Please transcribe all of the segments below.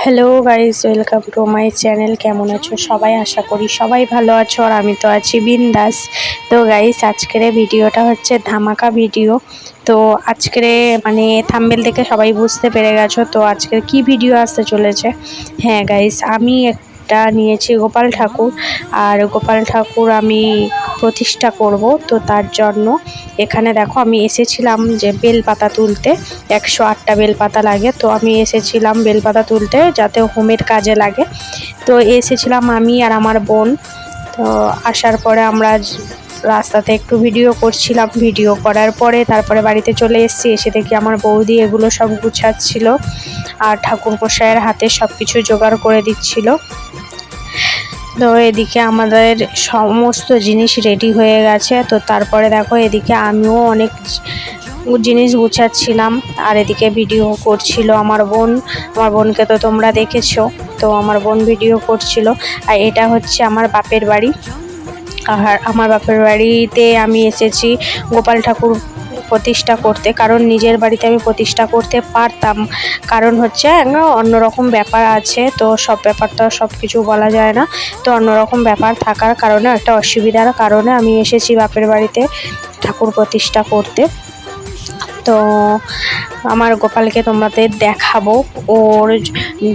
Hello guys welcome to my channel কেমন আছো? সবাই আশা করি সবাই ভালো আছো আর আমি তো আছি বিন্দাস। তো গাইজ আজকের ভিডিওটা হচ্ছে ধামাকা ভিডিও তো আজকের মানে থাম্বেল দেখে সবাই বুঝতে পেরে গেছো। তো আজকের কি ভিডিও আসতে চলেছে? হ্যাঁ গাইজ আমি একটা নিয়েছি গোপাল ঠাকুর। আর গোপাল ঠাকুর আমি প্রতিষ্ঠা করব তো তার জন্য। এখানে দেখো আমি এসেছিলাম যে বেলপাতা তুলতে। একশো আটটা বেলপাতা লাগে। তো আমি এসেছিলাম বেলপাতা তুলতে যাতে হোমের কাজে লাগে। তো এসেছিলাম আমি আর আমার বোন। তো আসার পরে আমরা রাস্তাতে একটু ভিডিও করছিলাম। ভিডিও করার পরে তারপরে বাড়িতে চলে এসেছি। এসে দেখি আমার বৌদি এগুলো সব গুছাচ্ছিল। আর ঠাকুর গোসাইয়ের হাতে সব কিছু জোগাড় করে দিচ্ছিল। তো এদিকে আমাদের সমস্ত জিনিস রেডি হয়ে গেছে। তো তারপরে দেখো, এদিকে আমিও অনেক জিনিস গুছাচ্ছিলাম। আর এদিকে ভিডিও করছিল আমার বোন। আমার বোনকে তো তোমরা দেখেছ। তো আমার বোন ভিডিও করছিল। আর এটা হচ্ছে আমার বাপের বাড়ি। আর আমার বাপের বাড়িতে আমি এসেছি গোপাল ঠাকুর প্রতিষ্ঠা করতে, কারণ নিজের বাড়িতে আমি প্রতিষ্ঠা করতে পারতাম। কারণ হচ্ছে অন্যরকম ব্যাপার আছে, তো সব ব্যাপার তো সব কিছু বলা যায় না। তো অন্যরকম ব্যাপার থাকার কারণে, একটা অসুবিধার কারণে আমি এসেছি বাপের বাড়িতে ঠাকুর প্রতিষ্ঠা করতে। তো আমার গোপালকে তোমাদের দেখাবো, ওর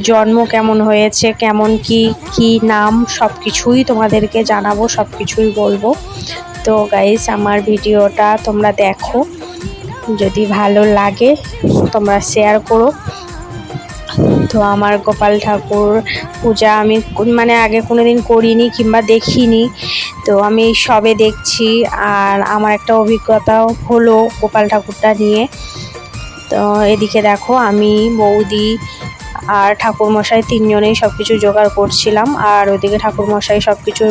জন্ম কেমন হয়েছে, কেমন কি কি নাম, সব কিছুই তোমাদেরকে জানাব, সব কিছুই বলব। তো গাইস আমার ভিডিওটা তোমরা দেখো। যদি ভালো লাগে, তোমরা শেয়ার করো। তো আমার গোপাল ঠাকুর পূজা আমি মানে আগে কোনো দিন করিনি কিংবা দেখিনি। তো আমি সবে দেখছি আর আমার একটা অভিজ্ঞতাও হলো গোপাল ঠাকুরটা নিয়ে। তো এদিকে দেখো, আমি বৌদি আর ঠাকুরমশাই তিনজনেই সব কিছু জোগাড় করছিলাম, আর ওইদিকে ঠাকুরমশাই সব কিছু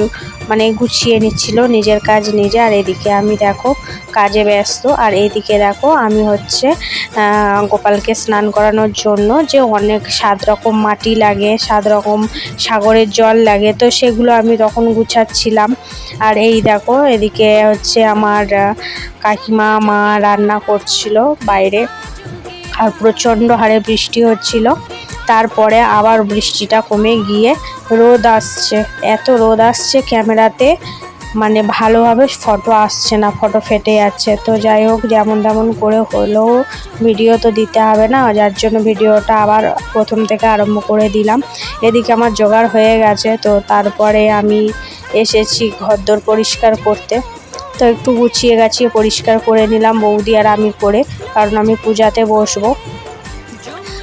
মানে গুছিয়ে নিচ্ছিল, নিজের কাজ নিজে, আর এদিকে আমি দেখো কাজে ব্যস্ত, আর এইদিকে দেখো আমি হচ্ছে গোপালকে স্নান করানোর জন্য যে অনেক সাত রকম মাটি লাগে সাত রকম সাগরের জল লাগে, তো সেগুলো আমি তখন গুছাচ্ছিলাম। আর এই দেখো এদিকে হচ্ছে আমার কাকিমা, মা রান্না করছিল বাইরে, আর প্রচণ্ড হারে বৃষ্টি হচ্ছিল। তারপরে আবার বৃষ্টিটা কমে গিয়ে রোদ আসছে। এত রোদ আসছে ক্যামেরাতে মানে ভালোভাবে ফটো আসছে না ফটো ফেটে যাচ্ছে। তো যাই হোক, যেমন তেমন করে হলেও ভিডিও তো দিতে হবে না, যার জন্য ভিডিওটা আবার প্রথম থেকে আরম্ভ করে দিলাম। এদিকে আমার জোগাড় হয়ে গেছে, তো তারপরে আমি এসেছি ঘরদোর পরিষ্কার করতে। তো একটু গুছিয়ে গাছিয়ে পরিষ্কার করে নিলাম বৌদি আর আমি করে, কারণ আমি পূজাতে বসবো।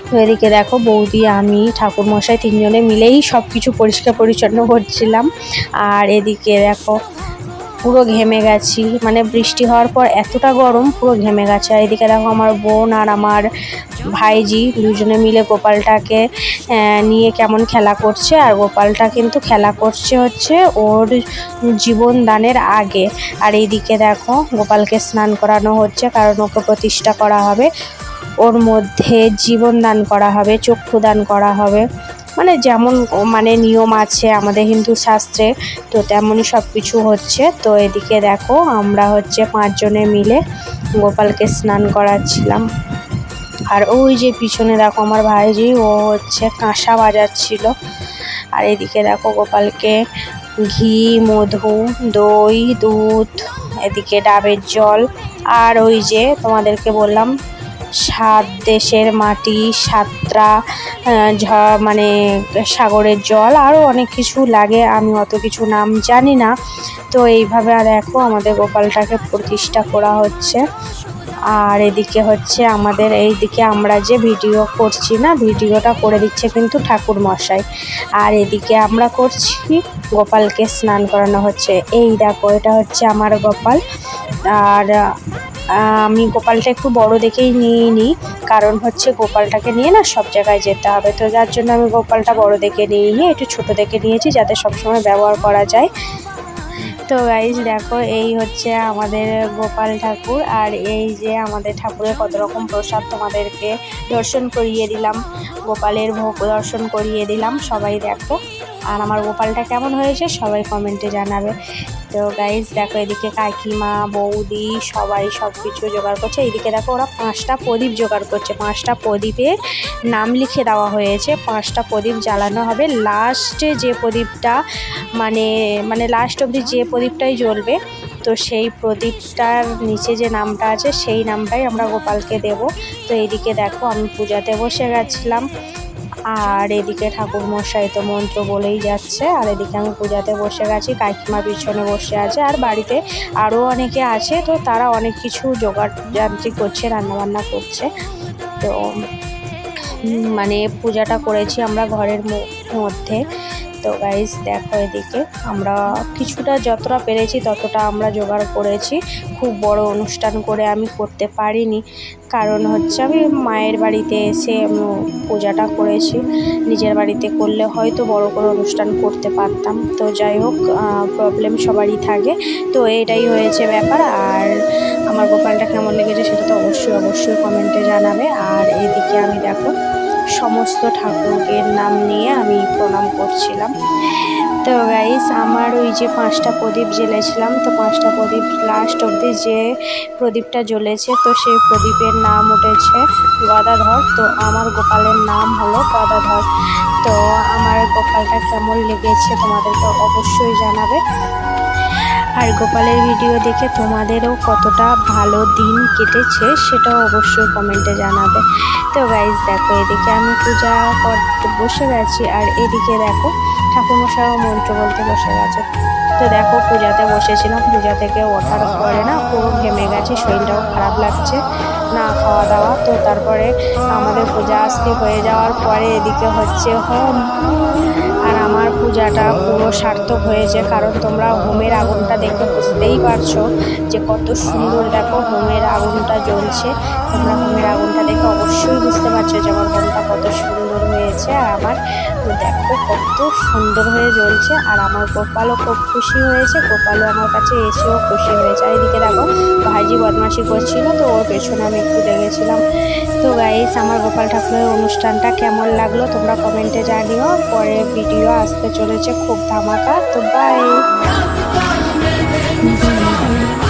তো এদিকে দেখো, বৌদি, আমি, ঠাকুরমশাই তিনজনে মিলেই সব কিছু পরিষ্কার পরিচ্ছন্ন করছিলাম। আর এদিকে দেখো, পুরো ঘেমে গেছি। মানে বৃষ্টি হওয়ার পর এতটা গরম, পুরো ঘেমে গেছে। আর এদিকে দেখো, আমার বোন আর আমার ভাইজি দুজনে মিলে গোপালটাকে নিয়ে কেমন খেলা করছে। আর গোপালটা কিন্তু খেলা করছে হচ্ছে ওর জীবন দানের আগে। আর এইদিকে দেখো, গোপালকে স্নান করানো হচ্ছে, কারণ ওকে প্রতিষ্ঠা করা হবে। ওর মধ্যে জীবন দান করা হবে, চক্ষু দান করা হবে। মানে যেমন মানে নিয়ম আছে আমাদের হিন্দু শাস্ত্রে, তো তেমনই সব কিছু হচ্ছে। তো এদিকে দেখো, আমরা হচ্ছে পাঁচজনে মিলে গোপালকে স্নান করাচ্ছিলাম। আর ওই যে পিছনে দেখো আমার ভাইজি, ও হচ্ছে কাঁসা বাজাচ্ছিল। আর এদিকে দেখো গোপালকে ঘি, মধু, দই, দুধ, এদিকে ডাবের জল। আর ওই যে তোমাদেরকে বললাম সাত দেশের মাটি, সাতটা মানে সাগরের জল আরও অনেক কিছু লাগে, আমি অত কিছু নাম জানি না। তো এইভাবে আর দেখো আমাদের গোপালটাকে প্রতিষ্ঠা করা হচ্ছে। আর এদিকে হচ্ছে আমাদের এই দিকে আমরা যে ভিডিও করছি না, ভিডিওটা করে দিচ্ছে কিন্তু ঠাকুর মশাই। আর এদিকে আমরা করছি, গোপালকে স্নান করানো হচ্ছে। এই দেখো, এটা হচ্ছে আমার গোপাল। আর আমি গোপালটা একটু বড় দেখেই নিয়ে নিই কারণ হচ্ছে গোপালটাকে নিয়ে না সব জায়গায় যেতে হবে। তো যার জন্য আমি গোপালটা বড় দেখে নিয়ে নিই একটু ছোট দেখে নিয়েছি যাতে সবসময় ব্যবহার করা যায়। তো গাইজ দেখো, এই হচ্ছে আমাদের গোপাল ঠাকুর আর এই যে আমাদের ঠাকুরের কত রকম প্রসাদ তোমাদেরকে দর্শন করিয়ে দিলাম। গোপালের ভোগ দর্শন করিয়ে দিলাম। সবাই দেখো। আর আমার গোপালটা কেমন হয়েছে সবাই কমেন্টে জানাবে। তো গাইজ দেখো এদিকে কাকিমা, বৌদি সবাই সব কিছু জোগাড় করছে। এইদিকে দেখো ওরা পাঁচটা প্রদীপ জোগাড় করছে। পাঁচটা প্রদীপে নাম লিখে দেওয়া হয়েছে। পাঁচটা প্রদীপ জ্বালানো হবে। লাস্টে যে প্রদীপটা মানে মানে লাস্ট অবধি যে প্রদীপটাই জ্বলবে, তো সেই প্রদীপটার নিচে যে নামটা আছে, সেই নামটাই আমরা গোপালকে দেব। তো এইদিকে দেখো আমি পূজাতে বসে গেছিলাম। আর এদিকে ঠাকুর মশাই তো মন্ত্র বলেই যাচ্ছে, আর এদিকে আমি পূজাতে বসে গেছি, কাকিমা পিছনে বসে আছে, আর বাড়িতে আরও অনেকে আছে, তো তারা অনেক কিছু জোগাড় যান্ত্রিক করছে, রান্নাবান্না করছে। তো মানে পূজাটা করেছি আমরা ঘরের মধ্যে। তো গাইজ দেখো এদিকে আমরা কিছুটা যতটা পেরেছি ততটা আমরা জোগাড় করেছি। খুব বড় অনুষ্ঠান করে আমি করতে পারিনি। কারণ হচ্ছে আমি মায়ের বাড়িতে এসে পূজাটা করেছি। নিজের বাড়িতে করলে হয়তো বড় করে অনুষ্ঠান করতে পারতাম। তো যাই হোক প্রবলেম সবারই থাকে। তো এটাই হয়েছে ব্যাপার। আর আমার গোপালটা কেমন লেগেছে সেটা তো অবশ্যই অবশ্যই কমেন্টে জানাবে। আর এদিকে আমি দেখো সমস্ত ঠাকুরের নাম নিয়ে আমি প্রণাম করছিলাম। তো গাইস আমার ওই যে পাঁচটা প্রদীপ জ্বেলেছিলাম, তো পাঁচটা প্রদীপ লাস্ট অবধি যে প্রদীপটা জ্বলেছে, তো সেই প্রদীপের নাম উঠেছে গদাধর। তো আমার গোপালের নাম হলো গদাধর। তো আমার গোপালটা কেমন লেগেছে তোমাদেরকে অবশ্যই জানাবে। আর গোপালের ভিডিও দেখে তোমাদেরও কতটা ভালো দিন কেটেছে সেটাও অবশ্যই কমেন্টে জানাবে। তো গাইজ দেখো, এদিকে আমি পূজা করতে বসে গেছি আর এদিকে দেখো, ঠাকুরমশাইও মন্ত্র বলতে বসে গেছে। তো দেখো, পূজাতে বসেছিলাম, পূজা থেকে ওঠার পরে না পুরো ঘেমে গেছে, শরীরটাও খারাপ লাগছে। না খাওয়া দাওয়া। তো তারপরে আমাদের পূজা আসতে হয়ে যাওয়ার পরে এদিকে হচ্ছে হোম। আর আমার পূজাটা পুরো সার্থক হয়েছে, কারণ তোমরা হোমের আগুনটা দেখে বুঝতেই পারছ যে কত সুন্দর দেখো হোমের আগুনটা জ্বলছে। তোমরা হোমের আগুনটা দেখে অবশ্যই বুঝতে পারছ যে আমার হোমটা কত সুন্দর হয়েছে। আর আমার দেখো কত সুন্দর হয়ে জ্বলছে, আর আমার গোপালও খুব খুশি হয়েছে। গোপালও আমার কাছে এসেও খুশি হয়েছে। আর এদিকে দেখো ভাইজি বদমাশি করছিল, তো ওর পেছনে আমি একটু দেখেছিলাম তো গাইস আমার গোপাল ঠাকুরের অনুষ্ঠানটা কেমন লাগল তোমরা কমেন্টে জানিও। পরে ভিডিও আসতে চলেছে, খুব ধামাকা। তো বাই